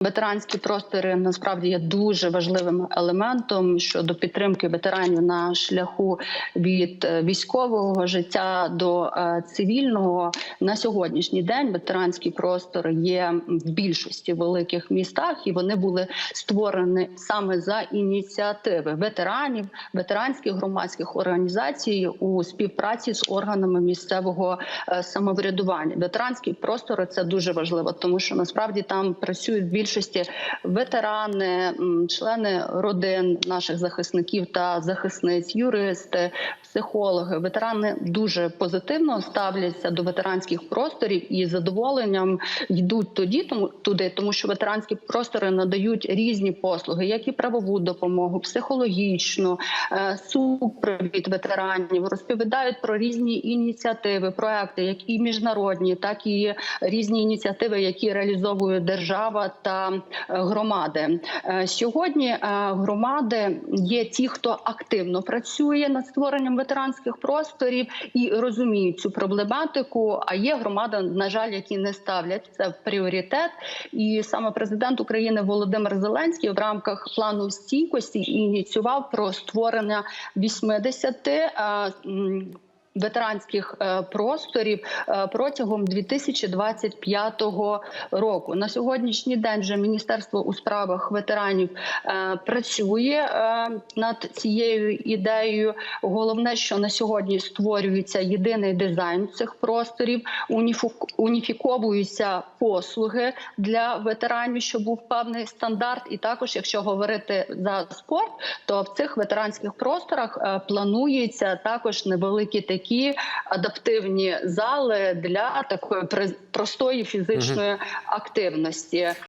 Ветеранські простори насправді є дуже важливим елементом щодо підтримки ветеранів на шляху від е, військового життя до е, цивільного. На сьогоднішній день ветеранські простори є в більшості великих містах, і вони були створені саме за ініціативи ветеранів, ветеранських громадських організацій у співпраці з органами місцевого е, самоврядування. Ветеранські простори це дуже важливо, тому що насправді там працюють в більшості ветерани, члени родин наших захисників та захисниць, юристи, психологи. Ветерани дуже позитивно ставляться до ветеранських просторів і з задоволенням йдуть тоді, тому туди, тому що ветеранські простори надають різні послуги, як і правову допомогу, психологічну, е, супровід ветеранів, розповідають про різні ініціативи, проекти, як і міжнародні, так і різні ініціативи, які реалізовує держава та громади. Е, Сьогодні е, громади є ті, хто активно працює над створенням ветеранських просторів і розуміють цю проблематику. А є громади, на жаль, які не ставлять це в пріоритет. І саме президент України Володимир Зеленський в рамках плану стійкості ініціював про створення 80 е, м, ветеранських е, просторів е, протягом 2025 року. На сьогоднішній день вже міністерство у справах ветеранів е, працює над цією ідеєю. Головне, що на сьогодні створюється єдиний дизайн цих просторів, уніфіковуються послуги для ветеранів, щоб був певний стандарт. І також, якщо говорити за спорт, то в цих ветеранських просторах планується також невеликі такі адаптивні зали для такої простої фізичної активності.